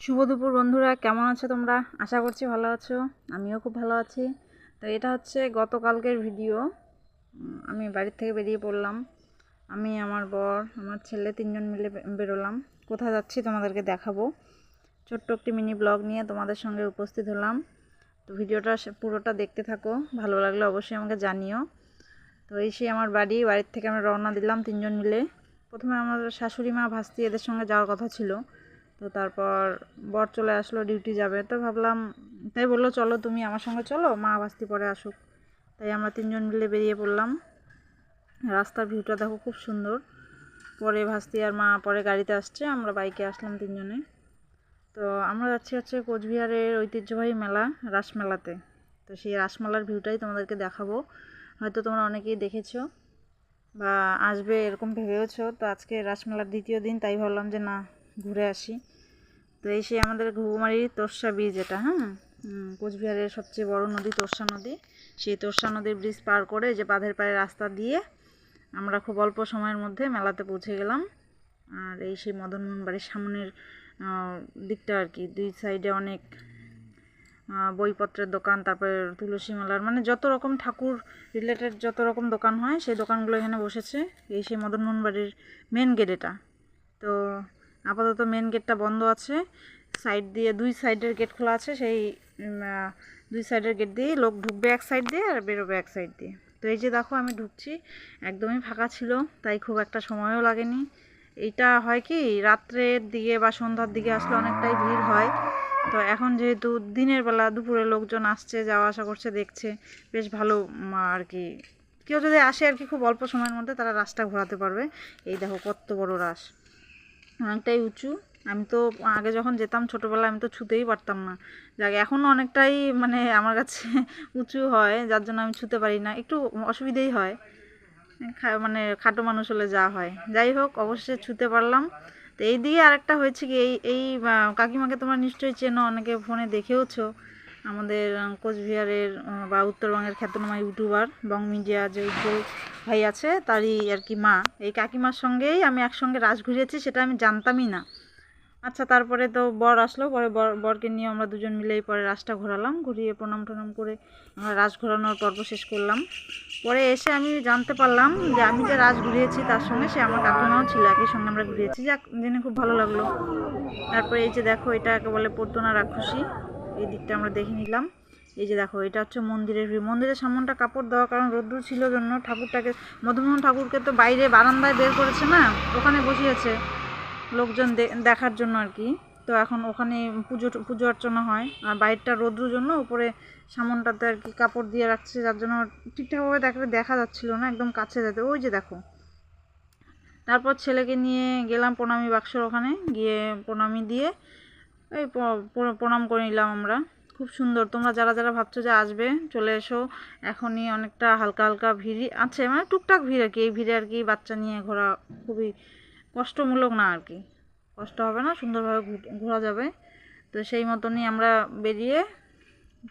শুভ দুপুর বন্ধুরা, কেমন আছো তোমরা? আশা করছি ভালো আছো। আমিও খুব ভালো আছি। তো এটা হচ্ছে গতকালকের ভিডিও। আমি বাড়ির থেকে বেরিয়ে পড়লাম। আমি, আমার বর, আমার ছেলে তিনজন মিলে বেরোলাম। কোথায় যাচ্ছি তোমাদেরকে দেখাবো। ছোট্ট একটি মিনি ব্লগ নিয়ে তোমাদের সঙ্গে উপস্থিত হলাম। তো ভিডিওটা পুরোটা দেখতে থাকো। ভালো লাগলে অবশ্যই আমাকে জানিও। তো এই সেই আমার বাড়ি, বাড়ির থেকে আমরা রওনা দিলাম তিনজন মিলে। প্রথমে আমার শাশুড়ি মা ভাস্তি এদের সঙ্গে যাওয়ার কথা ছিল। তো তারপর বর চলে আসলো, ডিউটি যাবে। তো ভাবলাম, তাই বলল, চলো তুমি আমার সঙ্গে চলো, মা ভাস্তি পরে আসুক। তাই আমরা তিনজন মিলে বেরিয়ে পড়লাম। রাস্তার ভিউটা দেখো খুব সুন্দর। পরে ভাস্তি আর মা পরে গাড়িতে আসছে, আমরা বাইকে আসলাম তিনজনে। তো আমরা যাচ্ছি হচ্ছে কোচবিহারের ঐতিহ্যবাহী মেলা, রাসমেলাতে। তো সেই রাসমেলার ভিউটাই তোমাদেরকে দেখাবো। হয়তো তোমরা অনেকেই দেখেছ বা আসবে এরকম ভেবেওছো। তো আজকে রাসমেলার দ্বিতীয় দিন, তাই ভাবলাম যে না ঘুরে আসি। তো এই সেই আমাদের ঘুঘুমারির তোরসা ব্রিজ এটা হ্যাঁ? কোচবিহারের সবচেয়ে বড় নদী, তোরসা নদী। সেই তোরসা নদীর ব্রিজ পার করে যে বাঁধের পাড়ে রাস্তা দিয়ে আমরা খুব অল্প সময়ের মধ্যে মেলাতে পৌঁছে গেলাম। আর এই সেই মদনমোহন বাড়ির সামনের দিকটা আর কি। দুই সাইডে অনেক বইপত্রের দোকান, তারপরে তুলসী মেলার মানে যত রকম ঠাকুর রিলেটেড যত রকম দোকান হয়, সেই দোকানগুলো এখানে বসেছে। এই সেই মদনমোহন বাড়ির মেন গেট এটা। তো আপাতত মেন গেটটা বন্ধ আছে। সাইড দিয়ে দুই সাইডের গেট খোলা আছে, সেই দুই সাইডের গেট দিয়ে লোক ঢুকবে এক সাইড দিয়ে আর বেরোবে এক সাইড দিয়ে। তো এই যে দেখো আমি ঢুকছি, একদমই ফাঁকা ছিল, তাই খুব একটা সময়ও লাগেনি। এইটা হয় কি, রাত্রের দিকে বা সন্ধ্যার দিকে আসলে অনেকটাই ভিড় হয়। তো এখন যেহেতু দিনের বেলা দুপুরে লোকজন আসছে, যাওয়া আসা করছে, দেখছে, বেশ ভালো আর কি। কেউ যদি আসে আর কি খুব অল্প সময়ের মধ্যে, তারা রাসটা ঘোরাতে পারবে। এই দেখো কত বড় রাস। অনেকটাই উঁচু। আমি তো আগে যখন যেতাম ছোটোবেলায় আমি তো ছুতেই পারতাম না। যাক এখনও অনেকটাই মানে আমার কাছে উঁচু হয়, যার জন্য আমি ছুতে পারি না। একটু অসুবিধেই হয়। মানে খাটো মানুষ হলে যা হয়। যাই হোক অবশ্যই ছুতে পারলাম। তো এই দিকে আরেকটা হয়েছে কি, এই এই কাকিমাকে তোমরা নিশ্চয়ই চেনো, অনেকে ফোনে দেখেওছো। আমাদের কোচবিহারের বা উত্তরবঙ্গের খ্যাতনামা ইউটিউবার, বং মিডিয়া যে উজ্জ্বল ভাই আছে, তারই আর কি মা। এই কাকিমার সঙ্গেই আমি একসঙ্গে রাস ঘুরিয়েছি সেটা আমি জানতামই না। আচ্ছা তারপরে তো বর আসলো, পরে বর, বরকে নিয়ে আমরা দুজন মিলেই পরে রাসটা ঘোরালাম, ঘুরিয়ে প্রণাম টনাম করে আমরা রাস ঘোরানোর পর্ব শেষ করলাম। পরে এসে আমি জানতে পারলাম যে আমি যে রাস ঘুরিয়েছি তার সঙ্গে সে আমার কাকিমাও ছিল, একই সঙ্গে আমরা ঘুরিয়েছি। যাক, জেনে খুব ভালো লাগল। তারপরে এই যে দেখো, এটা একে বলে পর্তনা রাক্ষসী। এই দিকটা আমরা দেখে নিলাম। এই যে দেখো, এটা হচ্ছে মন্দিরের view। মন্দিরের সামনটা কাপড় দেওয়া কারণ রোদ্দুর ছিল জন্য ঠাকুরটাকে মদনমোহন ঠাকুরকে তো বাইরে বারান্দায় বের করেছে না? ওখানে বসিয়েছে লোকজন দেখার জন্য আর কি। তো এখন ওখানে পুজো পুজো অর্চনা হয়। আর বাইরটা রোদ্রুর জন্য, উপরে সামনটাতে আর কি কাপড় দিয়ে রাখছে, যার জন্য ঠিকঠাকভাবে দেখা দেখা যাচ্ছিল না, একদম কাছে যেতে। ওই যে দেখো। তারপর ছেলেকে নিয়ে গেলাম প্রণামী বাক্সর ওখানে, গিয়ে প্রণামী দিয়ে এই প্রণাম করে নিলাম আমরা। খুব সুন্দর। তোমরা যারা যারা ভাবছ যে আসবে, চলে এসো। এখনই অনেকটা হালকা হালকা ভিড় আছে মানে টুকটাক ভিড় আর কি। এই ভিড়ে আর কি বাচ্চা নিয়ে ঘোরা খুবই কষ্টমূলক না আর কি। কষ্ট হবে না, সুন্দরভাবে ঘোরা যাবে। তো সেই মতনই আমরা বেরিয়ে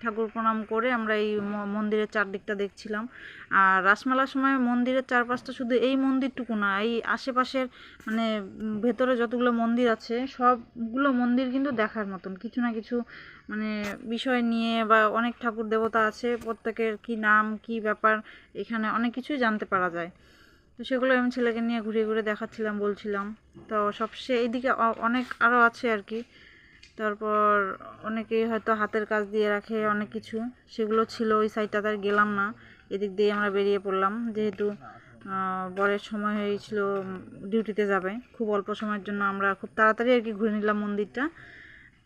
ঠাকুর প্রণাম করে আমরা এই মন্দিরের চারদিকটা দেখছিলাম। আর রাসমেলার সময় মন্দিরের চারপাশটা শুধু এই মন্দিরটুকু না, এই আশেপাশের মানে ভেতরে যতগুলো মন্দির আছে, সবগুলো মন্দির কিন্তু দেখার মতন। কিছু না কিছু মানে বিষয় নিয়ে বা অনেক ঠাকুর দেবতা আছে, প্রত্যেকের কি নাম, কি ব্যাপার, এখানে অনেক কিছুই জানতে পারা যায়। তো সেগুলো আমি ছেলেকে নিয়ে ঘুরে ঘুরে দেখাচ্ছিলাম, বলছিলাম। তো সবচেয়ে এইদিকে অনেক আরও আছে আর কি। তারপর অনেকেই হয়তো হাতের কাজ দিয়ে রাখে অনেক কিছু। সেগুলো ছিল, ওই সাইডটাতে আর গেলাম না। এদিক দিয়ে আমরা বেরিয়ে পড়লাম। যেহেতু বরের সময় হয়েছিল ডিউটিতে যাবে। খুব অল্প সময়ের জন্য আমরা খুব তাড়াতাড়ি আর কি ঘুরে নিলাম মন্দিরটা।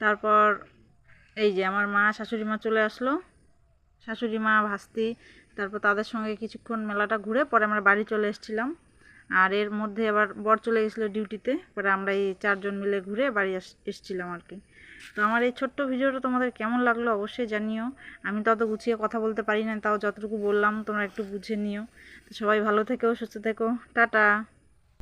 তারপর এই যে আমার মা, শাশুড়ি মা চলে আসলো। শাশুড়ি মা, ভাস্তি, তারপর তাদের সঙ্গে কিছুক্ষণ মেলাটা ঘুরে পরে আমরা বাড়ি চলে এসেছিলাম। আর এর মধ্যে আবার বর চলে গেছিল ডিউটিতে পরে আমরা এই চারজন মিলে ঘুরে বাড়ি এসেছিলাম আর কি। তো আমার এই ছোট্ট ভিডিওটা তোমাদের কেমন লাগল অবশ্যই জানিও। আমি তো অত গুছিয়ে কথা বলতে পারি না, তাও যতটুকু বললাম তোমরা একটু বুঝে নিও। তো সবাই ভালো থেকো, সুস্থ থেকো। টাটা।